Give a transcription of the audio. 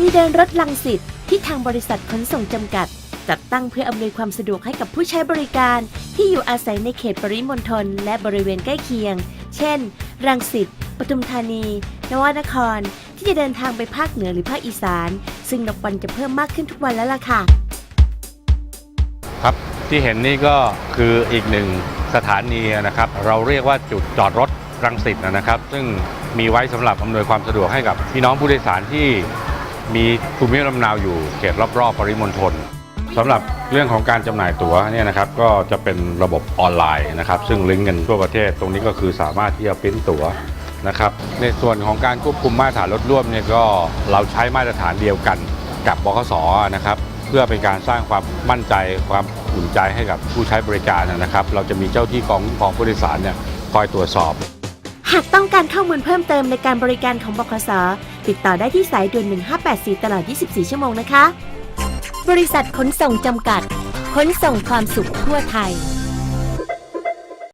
นีเดินรถลังสิตที่ทางบริษัทขนส่งจำกัด จัดตั้งเพื่ออำนวยความสะดวกให้กับผู้ใช้บริการ ที่อยู่อาศัยในเขตปริมณฑลและบริเวณใกล้เคียง เช่น รังสิต ปทุมธานี นวนคร ที่จะเดินทางไปภาคเหนือหรือภาคอีสาน ซึ่งนับวันจะเพิ่มมากขึ้นทุกวันแล้วล่ะค่ะ ครับที่เห็นนี่ก็คืออีกหนึ่งสถานีนะครับ เราเรียกว่าจุดจอดรถรังสิตนะครับ ซึ่งมีไว้สำหรับอำนวยความสะดวกให้กับพี่น้องผู้โดยสารที่ มีภูมิลำเนาอยู่เขตรอบๆปริมณฑลสำหรับเรื่องของการจำหน่ายตั๋วเนี่ยนะครับก็จะเป็นระบบออนไลน์นะครับ ซึ่งลิงก์กันทั่วประเทศ ตรงนี้ก็คือสามารถที่จะปริ้นตั๋วนะครับ ในส่วนของการควบคุมมาตรฐานรถร่วมเนี่ยก็เราใช้มาตรฐานเดียวกันกับบขสนะครับเพื่อเป็นการสร้างความมั่นใจความอุ่นใจให้กับผู้ใช้บริการนะครับ เราจะมีเจ้าที่กองคุ้มครองผู้โดยสารเนี่ยคอยตรวจสอบ หากต้องการข้อมูลเพิ่มเติมในการบริการของบขสติดต่อได้ที่สายด่วน 1584 ตลอด 24 ชั่วโมงนะคะ บริษัทขนส่งจำกัด ขนส่งความสุขทั่วไทย